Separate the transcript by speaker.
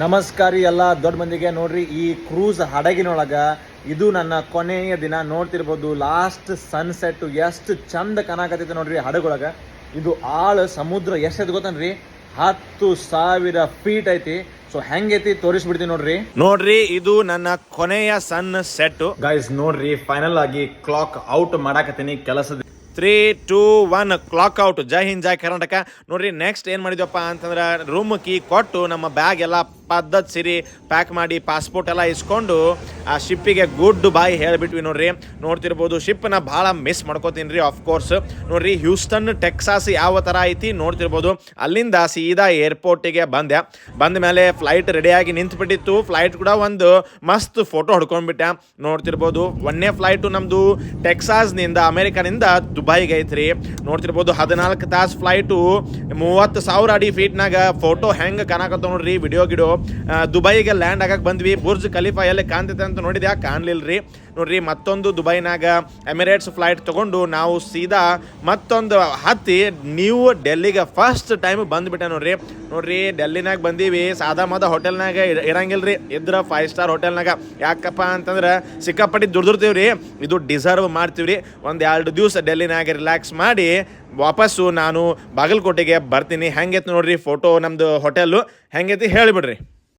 Speaker 1: ನಮಸ್ಕಾರ ಎಲ್ಲ ದೊಡ್ಡ ಮಂದಿಗೆ. ನೋಡ್ರಿ ಈ ಕ್ರೂಸ್ ಹಡಗಿನೊಳಗ ಇದು ನನ್ನ ಕೊನೆಯ ದಿನ. ನೋಡ್ತಿರ್ಬೋದು ಲಾಸ್ಟ್ ಸನ್ಸೆಟ್ ಎಷ್ಟು ಚಂದ ಕಾಣಕತ್ತೈತೆ ನೋಡ್ರಿ ಹಡಗೊಳಗ. ಇದು ಆಳ ಸಮುದ್ರ ಎಷ್ಟೈತಿ ಗೊತ್ತನ್ರಿ? ಹತ್ತು ಸಾವಿರ ಫೀಟ್ ಐತಿ. ಸೊ ಹೆಂಗೈತಿ ತೋರಿಸ್ಬಿಡ್ತೀನಿ ನೋಡ್ರಿ. ನೋಡ್ರಿ ಇದು ನನ್ನ ಕೊನೆಯ ಸನ್ ಸೆಟ್ ಗೈಸ್ ನೋಡ್ರಿ ಫೈನಲ್ ಆಗಿ ಕ್ಲಾಕ್ ಔಟ್ ಮಾಡಾಕತ್ತೀನಿ ಕೆಲಸದ three two one clock out Jai Hind Jai Karnataka. ನೋಡ್ರಿ ನೆಕ್ಸ್ಟ್ ಏನು ಮಾಡಿದ್ವಪ್ಪ ಅಂತಂದ್ರೆ ರೂಮ್ ಕೀ ಕೊಟ್ಟು ನಮ್ಮ ಬ್ಯಾಗ್ ಎಲ್ಲ ಪದ್ಧತಿ ಸಿರಿ ಪ್ಯಾಕ್ ಮಾಡಿ ಪಾಸ್ಪೋರ್ಟ್ ಎಲ್ಲ ಇಸ್ಕೊಂಡು, ಆ ಶಿಪ್ಪಿಗೆ ಗುಡ್ ಬಾಯ್ ಹೇಳಿಬಿಟ್ವಿ ನೋಡ್ರಿ. ನೋಡ್ತಿರ್ಬೋದು ಶಿಪ್ನ ಭಾಳ ಮಿಸ್ ಮಾಡ್ಕೋತೀನಿ ರೀ ಕೋರ್ಸ್ ನೋಡ್ರಿ ಹ್ಯೂಸ್ಟನ್ ಟೆಕ್ಸಾಸ್ ಯಾವ ಥರ ಐತಿ ನೋಡ್ತಿರ್ಬೋದು. ಅಲ್ಲಿಂದ ಸೀದಾ ಏರ್ಪೋರ್ಟಿಗೆ ಬಂದೆ. ಬಂದ ಮೇಲೆ ಫ್ಲೈಟ್ ರೆಡಿಯಾಗಿ ನಿಂತ್ಬಿಟ್ಟಿತ್ತು. ಫ್ಲೈಟ್ ಕೂಡ ಒಂದು ಮಸ್ತ್ ಫೋಟೋ ಹೊಡ್ಕೊಂಡ್ಬಿಟ್ಟೆ. ನೋಡ್ತಿರ್ಬೋದು, ಒಂದನೇ ಫ್ಲೈಟು ನಮ್ಮದು ಟೆಕ್ಸಾಸ್ನಿಂದ ಅಮೆರಿಕನಿಂದ ದುಬೈಗೆ ಐತ್ರಿ. ನೋಡ್ತಿರ್ಬೋದು, ಹದಿನಾಲ್ಕು ತಾಸು ಫ್ಲೈಟು ಮೂವತ್ತು ಸಾವಿರ ಅಡಿ ಫೀಟ್ನಾಗ ಫೋಟೋ ಹೆಂಗೆ ಕಾಣಕತ್ತಾವ ನೋಡ್ರಿ ವಿಡಿಯೋ ಗಿಡೋ. ದುಬೈಗೆ ಲ್ಯಾಂಡ್ ಆಗಕ್ಕೆ ಬಂದ್ವಿ. ಬುರ್ಜ್ ಖಲೀಫಾ ಎಲ್ಲಿ ಕಾಣ್ತೈತೆ ಅಂತ ನೋಡಿದ್ಯಾ? ಕಾಣಲಿಲ್ಲ ರೀ ನೋಡ್ರಿ, ಮತ್ತೊಂದು ದುಬೈನಾಗ ಎಮಿರೇಟ್ಸ್ ಫ್ಲೈಟ್ ತಗೊಂಡು ನಾವು ಸೀದಾ ಮತ್ತೊಂದು ಹತ್ತಿ ನೀವು ಡೆಲ್ಲಿಗೆ ಫಸ್ಟ್ ಟೈಮ್ ಬಂದ್ಬಿಟ್ಟೆ ನೋಡ್ರಿ. ನೋಡ್ರಿ, ಡೆಲ್ಲಿನಾಗ ಬಂದೀವಿ, ಸಾದಾ ಮಾದ ಹೋಟೆಲ್ನಾಗ ಇರಂಗಿಲ್ಲ ರೀ ಇದ್ರ ಫೈವ್ ಸ್ಟಾರ್ ಹೋಟೆಲ್ನಾಗ. ಯಾಕಪ್ಪ ಅಂತಂದ್ರೆ ಸಿಕ್ಕಾಪಟ್ಟಿ ದುಡ್ದಿರ್ತೀವಿ ರೀ ಇದು ಡಿಸರ್ವ್ ಮಾಡ್ತೀವಿ ರೀ ಒಂದು ಎರಡು ದಿವಸ ಡೆಲ್ಲಿನಾಗ ರಿಲ್ಯಾಕ್ಸ್ ಮಾಡಿ ವಾಪಸ್ಸು ನಾನು ಬಾಗಲಕೋಟೆಗೆ ಬರ್ತೀನಿ. ಹೆಂಗೈತೆ ನೋಡ್ರಿ ಫೋಟೋ ನಮ್ಮದು ಹೋಟೆಲ್ಲು ಹೆಂಗೈತಿ ಹೇಳಿಬಿಡ್ರಿ.